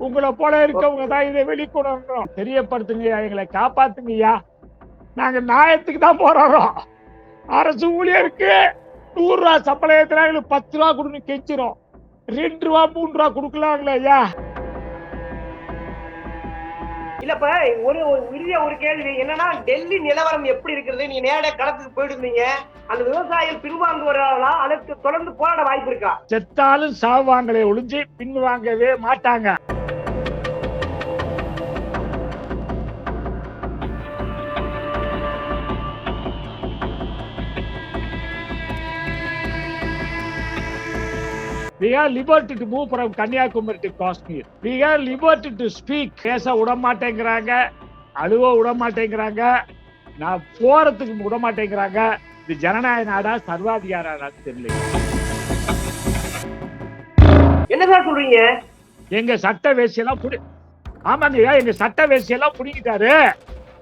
உங்களை போல இருக்கவங்க தான் இதை வெளிக்கொணரணும் தெரியப்படுத்துங்கய்யா எங்களை காப்பாத்துங்கய்யா. நாங்க நியாயத்துக்கு தான் போராடுறோம் அரசு ஊழியருக்கு நூறு ரூபா சம்பளம் ஏத்துனா எங்களுக்கு பத்து ரூபா கொடுன்னு கெஞ்சிரும். ரெண்டு ரூபா மூணு ரூபா கொடுக்கலாங்களா ஐயா இல்லப்ப ஒரு ஒரு உரிய ஒரு கேள்வி. என்னன்னா டெல்லி நிலவரம் எப்படி இருக்கிறது? நீங்க நேரடியா களத்துக்கு போயிருந்தீங்க அந்த விவசாயிகள் பின்வாங்குவார்களா அதற்கு தொடர்ந்து போராட வாய்ப்பு இருக்கா? செத்தாலும் சாவாங்களே ஒளிஞ்சு பின்வாங்கவே மாட்டாங்க. We have liberty to move from Kanyakumari to Kashmir. We have liberty to speak. பேச விட மாட்டேங்கிறாங்க அழுவ விட மாட்டேங்கிறாங்க நான் போறதுக்கு விட மாட்டேங்கிறாங்க இது ஜனநாயக நாடா சர்வாதிகார தெரியல என்ன சொல்றீங்க? எங்க சட்ட வேசியெல்லாம் புடி ஆமாங்கய்யா எங்க சட்ட வேசியெல்லாம் புடிங்கிட்டாரு.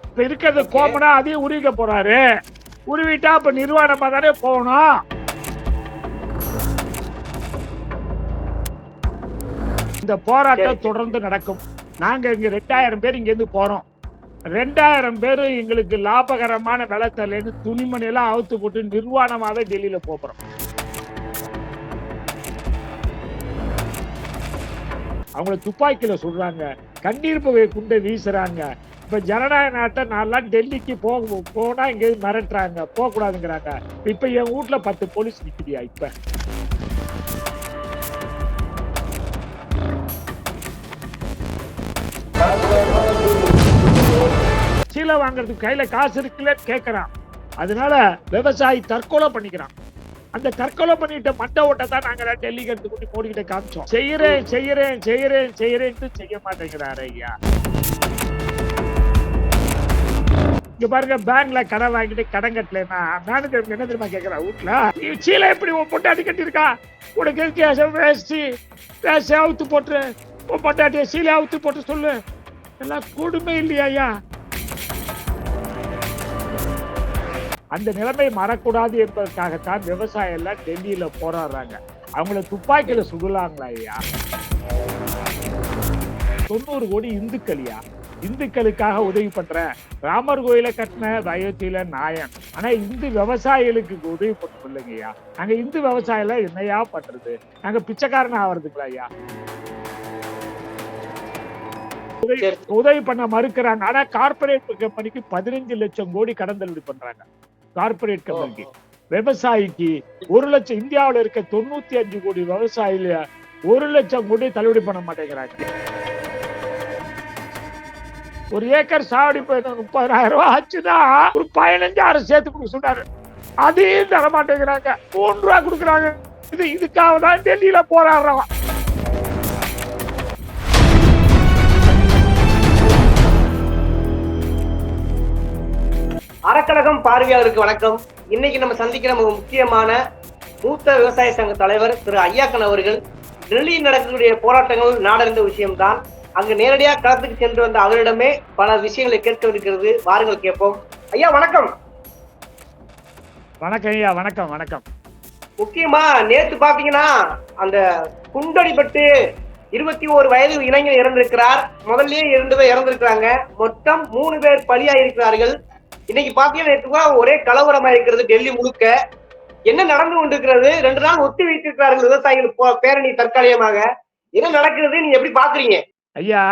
இப்ப இருக்கிறது கோமனா அதையும் உருவிக்க போறாரு. உருவிட்டா அப்ப நிர்வாணமா தானே போகணும். இந்த போராட்டம் தொடர்ந்து நடக்கும். நாங்க இங்க ரெண்டாயிரம் பேர் இங்க இருந்து போறோம். ரெண்டாயிரம் பேர் எங்களுக்கு லாபகரமான விலை தரலன்னு துணிமணி எல்லாம் அவுத்து போட்டு நிர்வாணமாவே டெல்லியில போறோம் அவங்கள துப்பாக்கியில சுடுறாங்க. கண்ணீர் புகை குண்டை வீசுறாங்க. இப்ப ஜனநாயக நாட்டை நான்லாம் டெல்லிக்கு போக போனா இங்க மிரட்டுறாங்க போக கூடாதுங்கிறாங்க இப்ப என் வீட்ல பத்து போலீஸ் நிக்குதியா இப்ப? கீழே வாங்குறதுக்கு கையில காசு இருக்குல்லன்னு கேட்கறான் அதனால விவசாயி தற்கொலை பண்ணிக்கிறான். அந்த தற்கொலை பண்ணிட்ட மண்டை ஓட்ட தான் நாங்க டெல்லிக்கு எடுத்து கொண்டு மோடிக்கிட்ட காமிச்சோம். செய்யறேன் செய்யறேன் செய்யறேன் செய்யறேன்ட்டு செய்ய மாட்டேங்கிறாரு ஐயா. இங்க பாருங்க பேங்க்ல கடன் வாங்கிட்டு கடன் கட்டலன்னா மேனேஜர் என்ன தெரியுமா கேக்குறா வீட்டுல நீ சீலை எப்படி உன் பொட்டாட்டி கட்டியிருக்கா? உனக்கு இருக்கு வேஸ்டி வேஸ்டி அவுத்து போட்டு உன் பொட்டாட்டிய சீலை அவுத்து போட்டு சொல்லு. எல்லாம் கொடுமை இல்லையா ஐயா? அந்த நிலைமை மறக்கூடாது என்பதற்காகத்தான் விவசாயம் எல்லாம் டெல்லியில போராடுறாங்க. அவங்கள துப்பாக்கியில சுடலாங்களா ஐயா? தொண்ணூறு கோடி இந்துக்கள்யா? இந்துக்களுக்காக உதவி பண்றேன் ராமர் கோயில கட்டின அயோத்தியில நாயன். ஆனா இந்து விவசாயிகளுக்கு உதவி பண்ண இல்லைங்கய்யா நாங்க இந்து விவசாயில என்னையா பண்றது? நாங்க பிச்சைக்காரன் ஆவறதுங்களா ஐயா? உதவி- உதவி பண்ண மறுக்கிறாங்க. ஆனா கார்பரேட் கம்பெனிக்கு பதினஞ்சு லட்சம் கோடி கடன் தள்ளுபடி பண்றாங்க. கார்பரேட் கம்பெனிக்கு விவசாயிக்கு ஒரு லட்சம் இந்தியாவுல இருக்க தொண்ணூத்தி அஞ்சு கோடி விவசாயில ஒரு லட்சம் கோடி தள்ளுபடி பண்ண மாட்டேங்கிறாங்க. ஒரு ஏக்கர் சாவடி போய் முப்பதாயிரம் ரூபாய் ஆச்சுன்னா ஒரு பதினஞ்சாயிரம் சேர்த்து கொடுக்க சொன்னாரு அதையும் தர மாட்டேங்கிறாங்க. மூணு ரூபா கொடுக்குறாங்க. இது இதுக்காக தான் டெல்லியில போராடுறோம் அறக்கழகம் பார்வையாளருக்கு வணக்கம். இன்னைக்கு நம்ம சந்திக்கிற ஒரு முக்கியமான மூத்த விவசாய சங்க தலைவர் திரு ஐயாக்கன் அவர்கள் டெல்லியில் நடக்கக்கூடிய போராட்டங்கள் நாடறிந்த விஷயம்தான். அங்கு நேரடியாக களத்துக்கு சென்று வந்த அவரிடமே பல விஷயங்களை கேட்கவிருக்கிறது. வாருங்கள் கேட்போம். ஐயா வணக்கம். வணக்கம் ஐயா வணக்கம் வணக்கம். முக்கியமா நேத்து பாத்தீங்கன்னா அந்த குண்டடிப்பட்டு இருபத்தி ஓரு வயது இளைஞர் இறந்திருக்கிறார். முதல்லயே இரண்டு பேர் இறந்திருக்கிறாங்க. மொத்தம் மூணு பேர் பலியா இருக்கிறார்கள் இன்னைக்கு பாத்தீங்கன்னா நேற்று ஒரே கலவரமா இருக்கிறது டெல்லி முழுக்க. என்ன நடந்து கொண்டிருக்கிறது? ரெண்டு நாள் ஒத்தி வைத்திருக்கிறார்கள் விவசாயிகள் பேரணி தற்காலிகமாக. என்ன நடக்கிறது? நீங்க எப்படி பாக்குறீங்க? ஐயா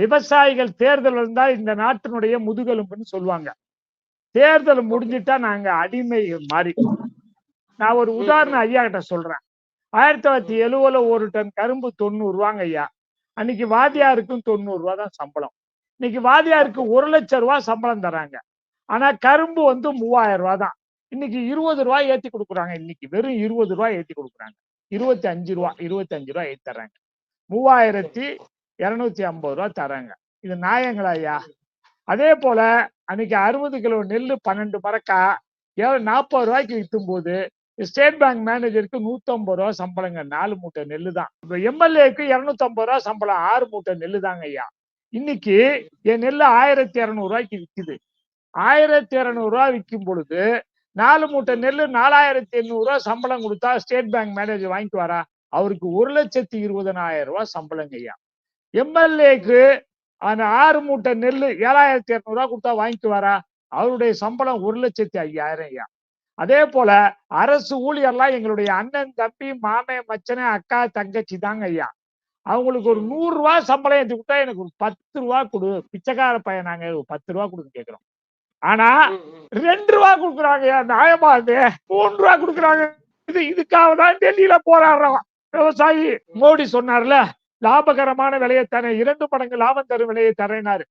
விவசாயிகள் தேர்தல் இருந்தா இந்த நாட்டினுடைய முதுகெலும்புன்னு சொல்லுவாங்க. தேர்தல் முடிஞ்சிட்டா நாங்க அடிமை மாறி. நான் ஒரு உதாரணம் ஐயா கிட்ட சொல்றேன். ஆயிரத்தி தொள்ளாயிரத்தி எழுவதுல ஒரு டன் கரும்பு தொண்ணூறு ரூபாங்க ஐயா. அன்னைக்கு வாதியாருக்கும் தொண்ணூறு ரூபா தான் சம்பளம். இன்னைக்கு வாதியாருக்கு ஒரு லட்சம் ரூபா சம்பளம் தராங்க. ஆனா கரும்பு வந்து மூவாயிரம் ரூபா தான். இன்னைக்கு இருபது ரூபாய் ஏத்தி கொடுக்குறாங்க இன்னைக்கு. வெறும் இருபது ரூபாய் ஏத்தி கொடுக்குறாங்க. இருபத்தி அஞ்சு ரூபா இருபத்தி அஞ்சு ரூபாய் ஏத்தி தர்றாங்க. மூவாயிரத்தி இருநூத்தி ஐம்பது ரூபா தராங்க இது நியாயங்களா ஐயா? அதே போல அன்னைக்கு அறுபது கிலோ நெல்லு பன்னெண்டு மரக்கா ஏன் நாற்பது ரூபாய்க்கு விற்கும் போது ஸ்டேட் பேங்க் மேனேஜருக்கு நூத்தம்பது ரூபா சம்பளங்க. நாலு மூட்டை நெல்லு தான். இப்போ எம்எல்ஏக்கு இருநூத்தம்பது ரூபா சம்பளம். ஆறு மூட்டை நெல் தாங்க ஐயா. இன்னைக்கு என் நெல்லு ஆயிரத்தி இரநூறுவாய்க்கு ரூபாய்க்கு விற்குது ஆயிரத்தி இரநூறுவா ரூபாய் விற்கும் பொழுது நாலு மூட்டை நெல் நாலாயிரத்தி எண்ணூறு ரூபா சம்பளம் கொடுத்தா ஸ்டேட் பேங்க் மேனேஜர் வாங்கிட்டு வரா? அவருக்கு ஒரு லட்சத்தி இருபதனாயிரம் ரூபா சம்பளங்க ஐயா. எம்எல்ஏக்கு அந்த ஆறு மூட்டை நெல் ஏழாயிரத்தி இரநூறுவா கொடுத்தா வாங்கிட்டு வரா? அவருடைய சம்பளம் ஒரு லட்சத்தி ஐயாயிரம் ஐயா. அதே போல அரசு ஊழியர்லாம் எங்களுடைய அண்ணன் தம்பி மாமே மச்சனே அக்கா தங்கச்சி தாங்க ஐயா. அவங்களுக்கு ஒரு நூறு ரூபா சம்பளம் ஏற்றி கொடுத்தா எனக்கு ஒரு பத்து ரூபா கொடு. பிச்சைக்கார பையன் நாங்க பத்து ரூபா கொடுன்னு கேக்குறோம். ஆனா. ரெண்டு ரூபா கொடுக்குறாங்க நியாயமா இது மூணு ரூபா கொடுக்குறாங்க. இது இதுக்காக தான் டெல்லியில போராடுறோம். விவசாயி மோடி சொன்னார்ல லாபகரமான விலையை தரேன். இரண்டு மடங்கு லாபம் தரும் விலையை தரேனாரு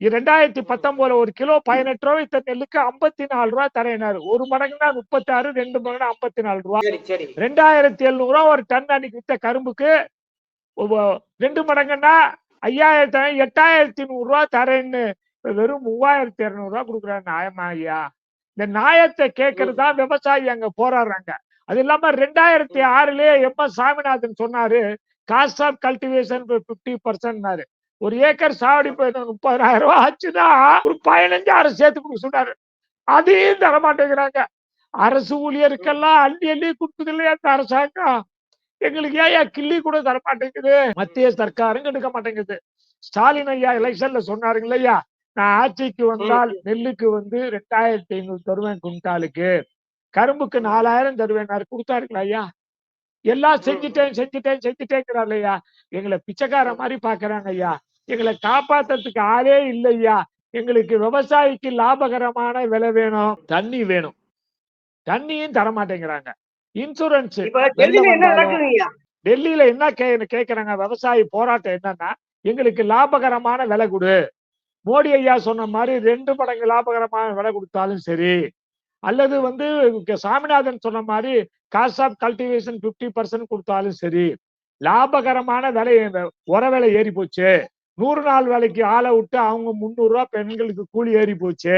ரெண்டாயிரத்தி பத்தொன்பதுல ஒரு கிலோ பதினெட்டு ரூபாய் வித்த நெல்லுக்கு ஐம்பத்தி நாலு ரூபா தரேனாரு ஒரு மடங்குனா முப்பத்தி ஆறு ரெண்டு மடங்குனா ஐம்பத்தி நாலு ரூபா. சரி சரி. ரெண்டாயிரத்தி எழுநூறு ரூபா ஒரு டன் அன்னைக்கு வித்த கரும்புக்கு ரெண்டு மடங்குன்னா ஐயாயிரத்தி எட்டாயிரத்தி நூறு ரூபா தரேன்னு வெறும் மூவாயிரத்தி இருநூறு கொடுக்குற நியாயமா ஐயா இந்த நியாயத்தை கேட்கறது தான் விவசாயி அங்க போராடுறாங்க. அது இல்லாம ரெண்டாயிரத்தி ஆறுலயே எம். எஸ். சாமிநாதன் சொன்னாரு காஸ்ட் ஆஃப் கல்டிவேஷன் பிப்டி பர்சன்ட்னாரு ஒரு ஏக்கர் சாவடி போய் முப்பதாயிரம் ரூபாய் ஆச்சுன்னா ஒரு பதினஞ்சாயிரம் சேர்த்து கொடுக்க சொன்னாரு. அதையும் தர மாட்டேங்கிறாங்க. அரசு ஊழியருக்கெல்லாம் அள்ளி அள்ளி கொடுக்குது இல்லையா இந்த அரசாங்கம்? எங்களுக்கு ஏன் கிள்ளி கூட தர மாட்டேங்குது. மத்திய சர்க்காரும் எடுக்க மாட்டேங்குது. ஸ்டாலின் ஐயா எலெக்ஷன்ல சொன்னாருங்க இல்லையா? நான் ஆட்சிக்கு வந்தால் நெல்லுக்கு வந்து ரெண்டாயிரத்தி ஐநூறு தருவேன் குண்டாலுக்கு கரும்புக்கு நாலாயிரம் தருவேன். கொடுத்தாருங்களா ஐயா? எல்லாம் செஞ்சுட்டேன் செஞ்சுட்டேன் செஞ்சுட்டேங்கிறார் ஐயா எங்களை பிச்சைக்கார மாதிரி பாக்குறாங்க ஐயா. எங்களை காப்பாத்துறதுக்கு ஆளே இல்லையா எங்களுக்கு விவசாயிக்கு லாபகரமான விலை வேணும். தண்ணி வேணும். தண்ணியும் தர மாட்டேங்கிறாங்க இன்சூரன்ஸ் இப்ப டெல்லியில என்ன கேக்குறாங்க? விவசாயி போராட்டம் என்னன்னா எங்களுக்கு லாபகரமான விலை கொடு. மோடி ஐயா சொன்ன மாதிரி ரெண்டு மடங்கு லாபகரமான விலை கொடுத்தாலும் சரி அல்லது வந்து சாமிநாதன் சொன்ன மாதிரி காஸ்ட் ஆஃப் கல்டிவேஷன் 50% பர்சன்ட் கொடுத்தாலும் சரி லாபகரமான விலை உர விலை ஏறி போச்சு. நூறு நாள் வேலைக்கு ஆளை விட்டு அவங்க முந்நூறுரூவா பெண்களுக்கு கூலி ஏறி போச்சு.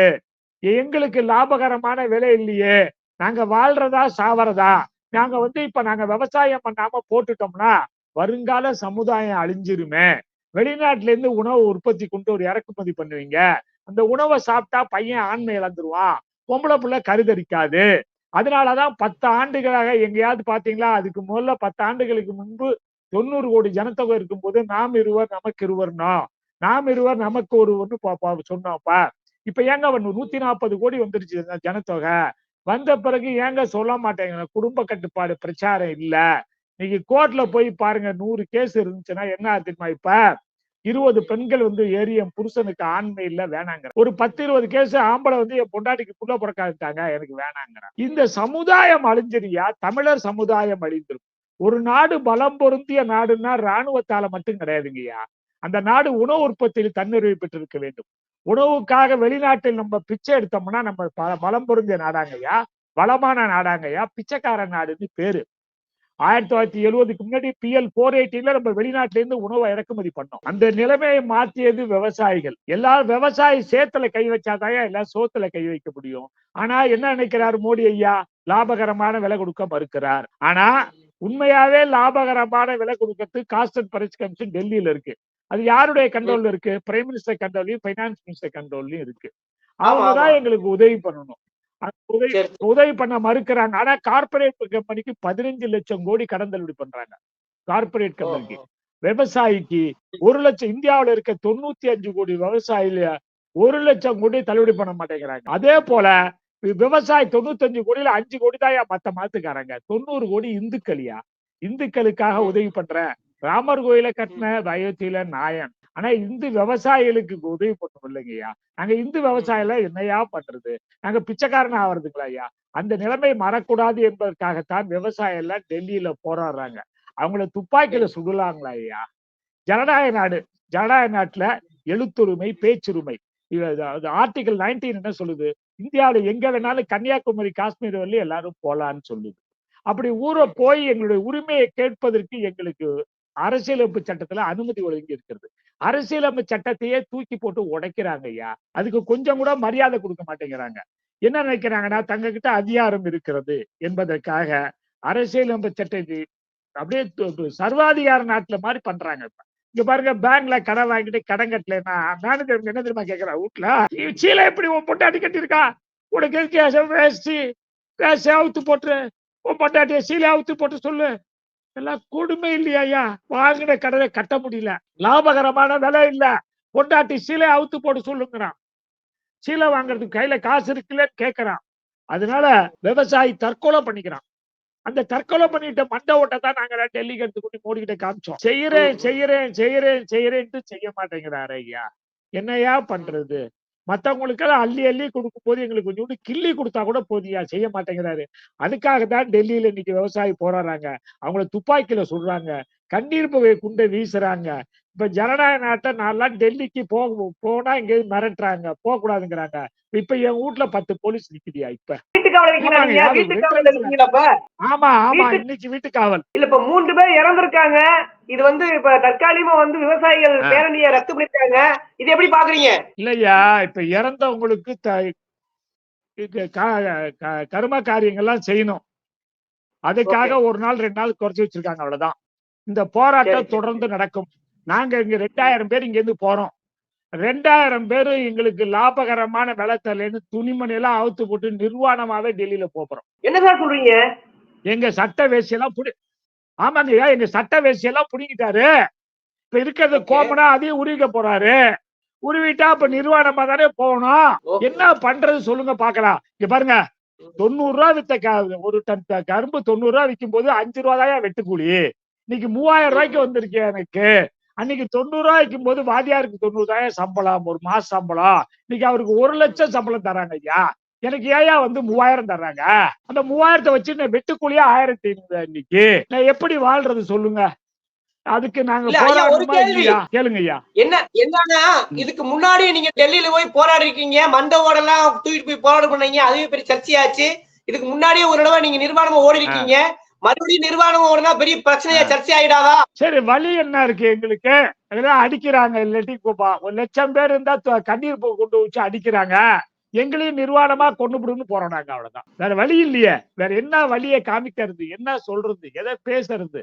எங்களுக்கு லாபகரமான விலை இல்லையே நாங்க வாழ்றதா சாவறதா? நாங்க வந்து இப்ப நாங்க விவசாயம் பண்ணாம போட்டுட்டோம்னா வருங்கால சமுதாயம் அழிஞ்சிருமே. வெளிநாட்டுல இருந்து உணவு உற்பத்தி கொண்டு ஒரு இறக்குமதி பண்ணுவீங்க. அந்த உணவை சாப்பிட்டா பையன் ஆண்மை இழந்துருவான். பொம்பளை பிள்ளை கருதரிக்காது. அதனாலதான் பத்து ஆண்டுகளாக எங்கேயாவது பாத்தீங்களா அதுக்கு முதல்ல பத்து ஆண்டுகளுக்கு முன்பு தொண்ணூறு கோடி ஜனத்தொகை இருக்கும்போது நாம் இருவர் நமக்கு இருவர்னோ? நாம் இருவர் நமக்கு ஒருவர்னு பா- சொன்னோம்ப்பா. இப்ப ஏங்க நூத்தி நாற்பது கோடி வந்துருச்சு ஜனத்தொகை. வந்த பிறகு ஏங்க சொல்ல மாட்டேங்க குடும்ப கட்டுப்பாடு பிரச்சாரம் இல்ல. இன்னைக்கு கோர்ட்ல போய் பாருங்க நூறு கேஸ் இருந்துச்சுன்னா என்ன ஆகுது இப்ப? இருபது பெண்கள் வந்து ஏறி என் புருஷனுக்கு ஆண்மை இல்ல வேணாங்கிற. ஒரு பத்து இருபது கேஸ் ஆம்பளை வந்து என் பொண்டாட்டிக்கு புள்ள பிறக்காதுட்டாங்க எனக்கு வேணாங்கிற. இந்த சமுதாயம் அழிஞ்சிரியா? தமிழர் சமுதாயம் அழிந்திரும் ஒரு நாடு பலம் பொருந்திய நாடுன்னா இராணுவத்தால மட்டும் கிடையாதுங்கய்யா. அந்த நாடு உணவு உற்பத்தியில் தன்னிறைவு பெற்றிருக்க வேண்டும். உணவுக்காக வெளிநாட்டில் நம்ம பிச்சை எடுத்தோம்னா நம்ம பலம் பொருந்திய நாடாங்கய்யா? வளமான நாடாங்கய்யா? பிச்சைக்கார நாடுன்னு பேரு. ஆயிரத்தி தொள்ளாயிரத்தி எழுபதுக்கு முன்னாடி பிஎல் போர் எயிட்டில நம்ம வெளிநாட்டுல இருந்து உணவை இறக்குமதி பண்ணோம். அந்த நிலைமையை மாத்தியது விவசாயிகள். எல்லாரும் விவசாயி சேத்துல கை வச்சாதான் எல்லாம் சோத்துல கை வைக்க முடியும்? ஆனா என்ன நினைக்கிறார் மோடி ஐயா? லாபகரமான விலை கொடுக்க மறுக்கிறார். ஆனா உண்மையாவே லாபகரமான விலை கொடுக்கறது காஸ்ட் அண்ட் பிரைஸ் கமிஷன் டெல்லியில இருக்கு. அது யாருடைய கண்ட்ரோல்ல இருக்கு? பிரைம் மினிஸ்டர் கண்ட்ரோல்லையும் பைனான்ஸ் மினிஸ்டர் கண்ட்ரோல்லையும் இருக்கு. அவங்க தான் ஆமா. எங்களுக்கு உதவி பண்ணணும். உதவி உதவி பண்ண மறுக்கிறாங்க. ஆனா கார்பரேட் கம்பெனிக்கு பதினஞ்சு லட்சம் கோடி கடன் தள்ளுபடி பண்றாங்க. கார்பரேட் கம்பெனிக்கு விவசாயிக்கு ஒரு லட்சம் இந்தியாவுல இருக்க தொண்ணூத்தி அஞ்சு கோடி விவசாயில ஒரு லட்சம் கோடி தள்ளுபடி பண்ண மாட்டேங்கிறாங்க. அதே போல விவசாயி தொண்ணூத்தஞ்சு கோடியில அஞ்சு கோடி தான் மத்த மாத்துக்காரங்க? தொண்ணூறு கோடி இந்துக்கள்யா இந்துக்களுக்காக உதவி பண்றேன் ராமர் கோயில கட்டின அயோத்தியில நாயன். ஆனா இந்து விவசாயிகளுக்கு உதவி பண்ணணும் இல்லைங்கய்யா நாங்க இந்து விவசாயில என்னையா பண்றது? நாங்க பிச்சைக்காரன் ஆவறதுங்களா ஐயா? அந்த நிலைமை மறக்கூடாது என்பதற்காகத்தான் விவசாயம் எல்லாம் டெல்லியில போராடுறாங்க. அவங்கள துப்பாக்கியில சுடலாங்களா ஐயா? ஜனநாயக நாடு ஜனநாயக நாட்டுல எழுத்துரிமை பேச்சுரிமை. ஆர்டிகல் 19 என்ன சொல்லுது? இந்தியாவுல எங்க வேணாலும் கன்னியாகுமரி காஷ்மீர் வரலையும் எல்லாரும் போலான்னு சொல்லுது. அப்படி ஊரை போய் எங்களுடைய உரிமையை கேட்பதற்கு எங்களுக்கு அரசியலமைப்பு சட்டத்துல அனுமதி வழங்கி இருக்கிறது. அரசியலமைப்பு சட்டத்தையே தூக்கி போட்டு உடைக்கிறாங்க ஐயா. அதுக்கு கொஞ்சம் கூட மரியாதை கொடுக்க மாட்டேங்கிறாங்க. என்ன நினைக்கிறாங்கன்னா தங்க கிட்ட அதிகாரம் இருக்கிறது என்பதற்காக அரசியலமைப்பு சட்டத்தை அப்படியே சர்வாதிகார நாட்டுல மாதிரி பண்றாங்க இப்ப. இங்க பாருங்க பேங்க்ல கடன் வாங்கிட்டு கடன் கட்டலைன்னா மேனேஜர் என்ன தெரியுமா கேக்குறா வீட்டுல சீலை எப்படி உன் பொட்டாட்டி கட்டியிருக்கா? உனக்கு எதுக்கு வேஷ்டி? வேஷ்டி அவுத்து போட்டு உன் பொட்டாட்டிய சீலை அவுத்து போட்டு சொல்லு. எல்லாம் கொடுமை இல்லையா வாங்கின கடனை கட்ட முடியல. லாபகரமான விலை இல்ல. பொண்டாட்டி சீலை அவுத்து போட்டு சொல்லுங்கிறான். சீலை வாங்குறதுக்கு கையில காசு இருக்குல்ல கேக்குறான். அதனால விவசாயி தற்கொலை பண்ணிக்கிறான். அந்த தற்கொலை பண்ணிட்ட மண்டை ஓட்டை தான் நாங்க டெல்லிக்கு எடுத்து கொண்டு மோடிக்கிட்ட காமிச்சோம். செய்யறேன் செய்யறேன் செய்யறேன் செய்யறேன்ட்டு செய்ய மாட்டேங்கிறாரு ஐயா. என்னையா பண்றது? மத்தவங்களுக்கெல்லாம் அள்ளி அள்ளி கொடுக்கும் போது எங்களுக்கு கொஞ்சோண்டு கிள்ளி கொடுத்தா கூட போதியா செய்ய மாட்டேங்கிறாரு. அதுக்காக தான் டெல்லியில இன்னைக்கு விவசாயி போராடுறாங்க. அவங்கள துப்பாக்கியில சுடுறாங்க. கண்ணீர் புகை குண்டை வீசுறாங்க. இப்ப ஜனநாயக நாட்டை நான்லாம் டெல்லிக்கு போக போனா இங்க மிரட்டுறாங்க போக கூடாதுங்கிறாங்க இப்ப என் வீட்ல பத்து போலீஸ் நிக்குதியா இப்ப? வீட்டுல ஆமா ஆமா இன்னைக்கு வீட்டு காவல் இல்ல இப்ப மூன்று பேர் இறந்திருக்காங்க. இது வந்து இப்ப தற்காலிகமா வந்து விவசாயிகள். பேரணியை ரத்து பண்ணிருக்காங்க. இது எப்படி பாக்குறீங்க? இல்லையா இப்ப இறந்தவங்களுக்கு கர்ம காரியங்கள்லாம் செய்யணும். அதுக்காக ஒரு நாள் ரெண்டு நாள் குறைச்சு வச்சிருக்காங்க அவ்வளவுதான். இந்த போராட்டம். தொடர்ந்து நடக்கும். நாங்க இங்க ரெண்டாயிரம் பேர் இங்க இருந்து போறோம். ரெண்டாயிரம் பேரு எங்களுக்கு லாபகரமான விலை தரலன்னு துணிமணி எல்லாம் அவுத்து போட்டு நிர்வாணமாவே டெல்லியில போறோம் என்ன சார் சொல்றீங்க? எங்க சட்ட வேசியெல்லாம் புடி ஆமாங்கய்யா எங்க சட்ட வேசியெல்லாம் புடிங்கிட்டாரு. இப்ப இருக்கிறது. கோமனா அதையும் உருவிக்க போறாரு. உருவிட்டா இப்ப நிர்வாணமா தானே போகணும். என்ன பண்றது சொல்லுங்க பாக்கலாம் இங்க பாருங்க. தொண்ணூறு ரூபா வித்த ஒரு டன் கரும்பு தொண்ணூறு ரூபா விற்கும் போது அஞ்சு ரூபா தான் வெட்டுக்கூலி. இன்னைக்கு மூவாயிரம் ரூபாய்க்கு வந்திருக்கு எனக்கு. அன்னைக்கு தொண்ணூறு ரூபா விற்கும் போது வாதியாருக்கு தொண்ணூறாயிரம் சம்பளம்? ஒரு மாச சம்பளம். இன்னைக்கு அவருக்கு ஒரு லட்சம் சம்பளம் தராங்க ஐயா. எனக்கு ஏயா வந்து மூவாயிரம் தர்றாங்க. அந்த மூவாயிரத்தை வச்சு நான் வெட்டுக்கூலியா ஆயிரத்தி ஐநூறு இன்னைக்கு நான் எப்படி வாழ்றது சொல்லுங்க? அதுக்கு நாங்க கேள்வி. இல்லையா? கேளுங்க ஐயா. என்ன என்னன்னா இதுக்கு முன்னாடி நீங்க டெல்லியில போய் போராடி இருக்கீங்க மண்டவோட எல்லாம் தூக்கிட்டு போய் போராட்டம் பண்ணீங்க. அதுவே பெரிய சர்ச்சையாச்சு. இதுக்கு முன்னாடியே ஒரு தடவை நீங்க நிர்வாணமா ஓடி இருக்கீங்க மறுபடியும் நிர்வாணமா ஓடினா பெரிய பிரச்சனையா சர்ச்சை ஆயிடாதா? சரி வழி என்ன இருக்கு எங்களுக்கு? அதெல்லாம் அடிக்கிறாங்க இல்லாட்டி கோபா ஒரு லட்சம் பேர் இருந்தா கண்ணீர் பூ கொண்டு வச்சு அடிக்கிறாங்க. எங்களையும் நிர்வாணமா கொண்டு விடுன்னு போறோம் நாங்க அவ்வளவுதான். வேற வழி இல்லையே. வேற என்ன வழியை காமிக்கிறது? என்ன சொல்றது? எதை பேசுறது?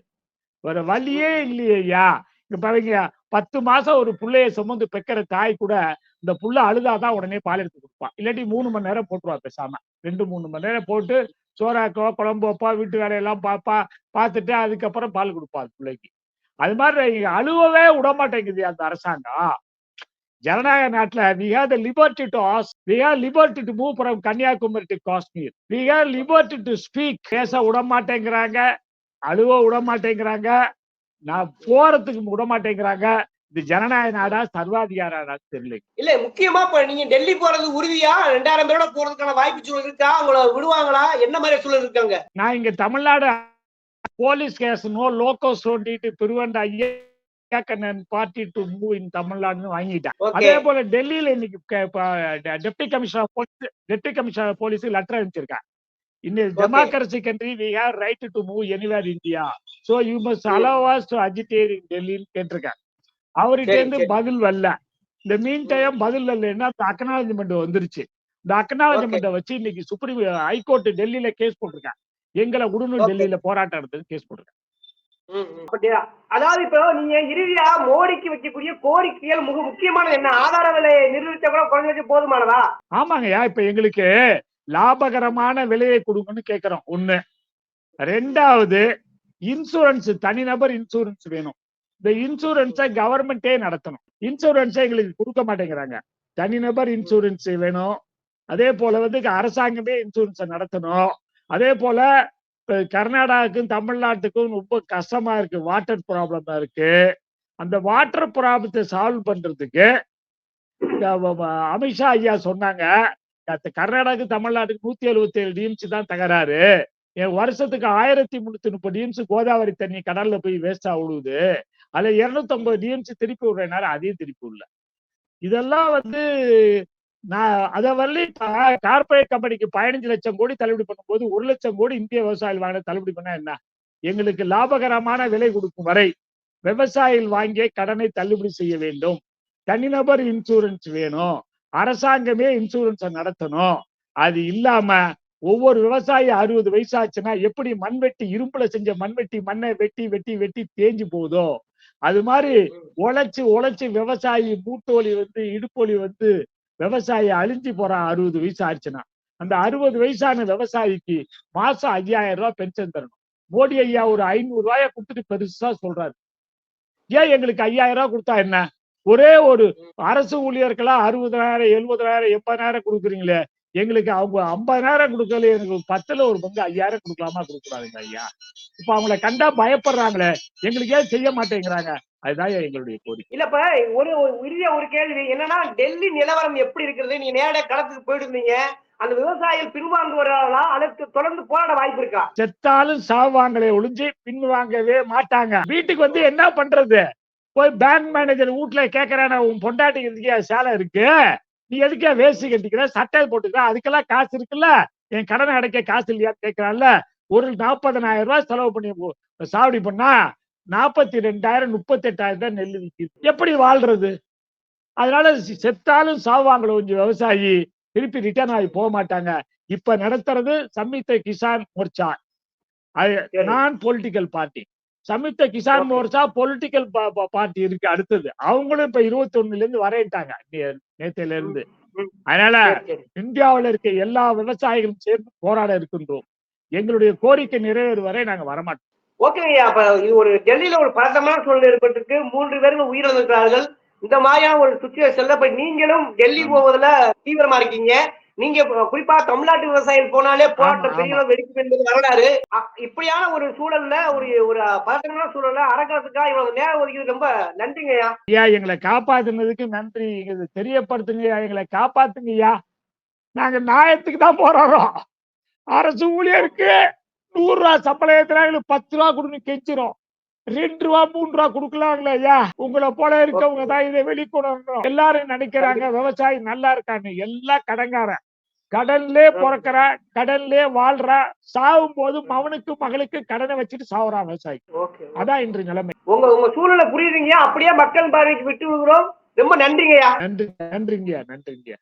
வேற வழியே இல்லையா இங்க பாருங்க பத்து மாசம் ஒரு புள்ளைய சுமந்து பெக்கிற தாய் கூட இந்த புள்ள அழுதாதான் உடனே பால் எடுத்து கொடுப்பான் இல்லாட்டி மூணு மணி நேரம் போட்டுருவா பேசாம. ரெண்டு மூணு மணி நேரம் போட்டு சோறாக்கோ குழம்பு வைப்பா வீட்டு வேலையெல்லாம் பார்ப்பா பார்த்துட்டு அதுக்கப்புறம் பால் கொடுப்பா அது பிள்ளைக்கு. அது மாதிரி இங்க அழுவவே விட மாட்டேங்குது அந்த அரசாங்கம். ஜனநாயக நாட்டுல we the the liberty as ask liberty to liberty to Kanyakumari to Kashmir. We have to to speak. பேச விட மாட்டேங்கிறாங்க அழுவ விட மாட்டேங்கிறாங்க நான் போறதுக்கு விட மாட்டேங்கிறாங்க இது ஜனநாயக நாடா சர்வாதிகார தெரியல. இல்ல முக்கியமா இப்ப நீங்க டெல்லி போறது உறுதியா? ரெண்டாயிரம் பேரோட போறதுக்கான வாய்ப்பு சூழல் இருக்கா உங்களை விடுவாங்களா? என்ன மாதிரி சூழல் இருக்காங்க? நான் இங்க தமிழ்நாடு போலீஸ் கேஸ் நோ லோகோ சொல்லிட்டு திருவண்ட ஐயா பார்ட்டி டு மூவ் இன் தமிழ்நாடுன்னு வாங்கிட்டேன். அதே போல டெல்லியில இன்னைக்கு deputy commissioner police deputy commissioner police letter அனுப்பிச்சிருக்காங்க. இந்த democracy country we have right to move anywhere India so you must allow us to agitate in டெல்லின்னு கேட்டிருக்காங்க. அவர்கிட்ட இருந்து. பதில் வரல. இந்த மீன் டைம் பதில் இல்லைன்னா அந்த அக்னாலஜ்மெண்ட் வந்துருச்சு. இந்த அக்னாலஜ்மெண்ட்டை வச்சு இன்னைக்கு சுப்ரீம் ஹைகோர்ட் டெல்லியில கேஸ் போட்டிருக்காங்க. எங்களை உடனே. டெல்லியில போராட்டம் நடந்தது கேஸ் போட்டிருக்காங்க. அப்படியா? அதாவது இப்போ நீங்க இறுதியா மோடிக்கு வைக்கக்கூடிய கோரிக்கைகள் மிக முக்கியமானது என்ன? ஆதார விலையை நிர்ணயிச்சா கூட குறைஞ்சது போதுமானதா? ஆமாங்கய்யா இப்ப எங்களுக்கு லாபகரமான விலையை கொடுங்கன்னு கேக்குறோம். ஒண்ணு. ரெண்டாவது இன்சூரன்ஸ் தனிநபர் இன்சூரன்ஸ் வேணும். இந்த இன்சூரன்ஸை கவர்மெண்டே நடத்தணும். இன்சூரன்ஸை எங்களுக்கு கொடுக்க மாட்டேங்கிறாங்க. தனிநபர் இன்சூரன்ஸ் வேணும். அதே போல வந்து அரசாங்கமே இன்சூரன்ஸை நடத்தணும். அதே போல கர்நாடகாக்கும் கர்நாடகாவுக்கும் தமிழ்நாட்டுக்கும் ரொம்ப கஷ்டமா இருக்கு. வாட்டர் ப்ராப்ளமா இருக்கு. அந்த வாட்டர் ப்ராப்ளத்தை சால்வ் பண்றதுக்கு அமித்ஷா ஐயா சொன்னாங்க. கர்நாடகா தமிழ்நாட்டுக்கு நூத்தி எழுபத்தி ஏழு டிஎம்சி தான் தகராறு. என் வருஷத்துக்கு ஆயிரத்தி முன்னூத்தி முப்பது டிஎம்சி கோதாவரி தண்ணி கடல்ல போய் வேஸ்டா விழுவுது அதுல இருநூத்தி ஐம்பது டிஎம்சி திருப்பி விடுறேனால அதையும் திருப்பி விடல. இதெல்லாம் வந்து நான் அதை வரலையும் கார்பரேட் கம்பெனிக்கு பதினஞ்சு லட்சம் கோடி தள்ளுபடி பண்ணும்போது ஒரு லட்சம் கோடி இந்திய விவசாயிகள் வாங்கின தள்ளுபடி பண்ணா என்ன? எங்களுக்கு லாபகரமான விலை கொடுக்கும் வரை விவசாயிகள் வாங்கிய கடனை தள்ளுபடி செய்ய வேண்டும். தனிநபர் இன்சூரன்ஸ் வேணும். அரசாங்கமே இன்சூரன்ஸை நடத்தணும். அது இல்லாம ஒவ்வொரு விவசாயி அறுபது வயசாச்சுன்னா எப்படி மண்வெட்டி இரும்புல செஞ்ச மண்வெட்டி மண்ணை வெட்டி வெட்டி வெட்டி தேஞ்சு போகுதோ அது மாதிரி உழைச்சு உழைச்சு விவசாயி மூட்டோலி வந்து இடுப்போலி வந்து விவசாயி அழிஞ்சு போறான் அறுபது வயசு ஆச்சுன்னா அந்த அறுபது வயசான விவசாயிக்கு மாசம் ஐயாயிரம் ரூபாய் பென்ஷன் தரணும். மோடி ஐயா ஒரு ஐநூறு ரூபாய கொடுத்துட்டு பெருசா சொல்றாரு. ஏன் எங்களுக்கு ஐயாயிரம் ரூபாய் கொடுத்தா என்ன? ஒரே ஒரு அரசு ஊழியர்களா அறுபதாயிரம் எழுபதாயிரம் எண்பதாயிரம் கொடுக்குறீங்களே. எங்களுக்கு அவங்க ஐம்பதாயிரம் கொடுக்கல ஒரு பத்துல ஒரு பங்கு ஐயாயிரம் கொடுக்கலாமா கொடுக்கூடாதுங்க ஐயா. இப்ப அவங்கள கண்டா பயப்படுறாங்களே எங்களுக்கு ஏன் செய்ய மாட்டேங்கிறாங்க? அதுதான் எங்களுடைய கோரிக்கை. இல்லப்ப ஒரு ஒரு இறுதியா ஒரு கேள்வி. என்னன்னா டெல்லி நிலவரம் எப்படி இருக்கிறது? நீங்க நேரடியா களத்துக்கு போயிட்டு அந்த விவசாயிகள் பின்வாங்க வராங்களா அல்லது தொடர்ந்து போராட வாய்ப்பு இருக்கா? செத்தாலும் சாவாங்களே ஒளிஞ்சு பின்வாங்கவே மாட்டாங்க. வீட்டுக்கு வந்து என்ன பண்றது? போய் பேங்க் மேனேஜர் வீட்டுல கேக்குறான உன் பொண்டாட்டிக்கு எதுக்கே சேலை இருக்கு? நீ எதுக்கே வேஷ்டி கட்டிக்கிற? சட்டை போட்டுக்கிற? அதுக்கெல்லாம் காசு இருக்குல்ல? என் கடனை அடைக்க காசு இல்லையான்னு கேக்குறான்ல? ஒரு நாற்பதனாயிரம் ரூபாய் செலவு பண்ணி சாவடி பண்ணா நாற்பத்தி ரெண்டாயிரம் முப்பத்தி எட்டாயிரம் தான் நெல் விற்கிது எப்படி வாழ்றது? அதனால செத்தாலும் சாவாங்களே கொஞ்சம் விவசாயி. திருப்பி ரிட்டர்ன் ஆகி போக மாட்டாங்க. இப்ப நடத்துறது Samyukta Kisan Morcha. Non political party Samyukta Kisan. Morcha political party இருக்கு அடுத்தது. அவங்களும் இப்ப இருபத்தி ஒண்ணுல இருந்து வரையிட்டாங்க நேத்துல இருந்து. அதனால. இந்தியாவுல இருக்க எல்லா விவசாயிகளும் சேர்ந்து போராட இருக்கின்றோம். எங்களுடைய கோரிக்கை நிறைவேறு வரை நாங்க வரமாட்டோம். ஓகே அப்ப இது ஒரு டெல்லியில ஒரு பதட்டமான சூழ்நிலை ஏற்பட்டிருக்கு. மூன்று பேர்கள் உயிரிழந்திருக்கிறார்கள் இந்த மாதிரியான ஒரு சுச்சுவேஷன்ல இப்ப நீங்களும் டெல்லி போவதுல தீவிரமா இருக்கீங்க. நீங்க குறிப்பா தமிழ்நாட்டு விவசாயிகள் போனாலே போராட்ட ஆமா, பெரிய வெடிக்கும் என்பது வரலாறு. இப்படியான ஒரு சூழல்ல ஒரு ஒரு பதட்டமான சூழல்ல அடக்கிறதுக்காக இவ்வளவு நேரம் ஒதுக்கிது ரொம்ப நன்றிங்க ஐயா. எங்களை காப்பாத்துனதுக்கு நன்றி. இது தெரியப்படுத்துங்க எங்களை காப்பாத்துங்க ஐயா. நாங்க நியாயத்துக்கு தான் போராடுறோம். அரசு ஊழியருக்கு நூறு ரூபா சம்பளம் ஏத்துனா எங்களுக்கு பத்து ரூபா கொடுன்னு கெஞ்சிரும். ரெண்டு ரூபா மூணு ரூபா கொடுக்கலாங்களே ஐயா. உங்களை போல இருக்கவங்க தான் இதை வெளிக்கொணரணும். எல்லாரும் நினைக்கிறாங்க விவசாயி நல்லா இருக்காங்க எல்லாம் கடங்காரன். கடன்லே பிறக்கிறான் கடன்லே வாழ்றான் சாகும் போது மவனுக்கு மகளுக்கு கடனை வச்சுட்டு சாவுறான் விவசாயி. அதான் இன்று நிலைமை. உங்க உங்க சூழலை புரியுதுங்க அப்படியே மக்கள் பார்வைக்கு விட்டு விடுறோம் ரொம்ப நன்றிங்க ஐயா நன்றி நன்றிங்கய்யா நன்றிங்கய்யா.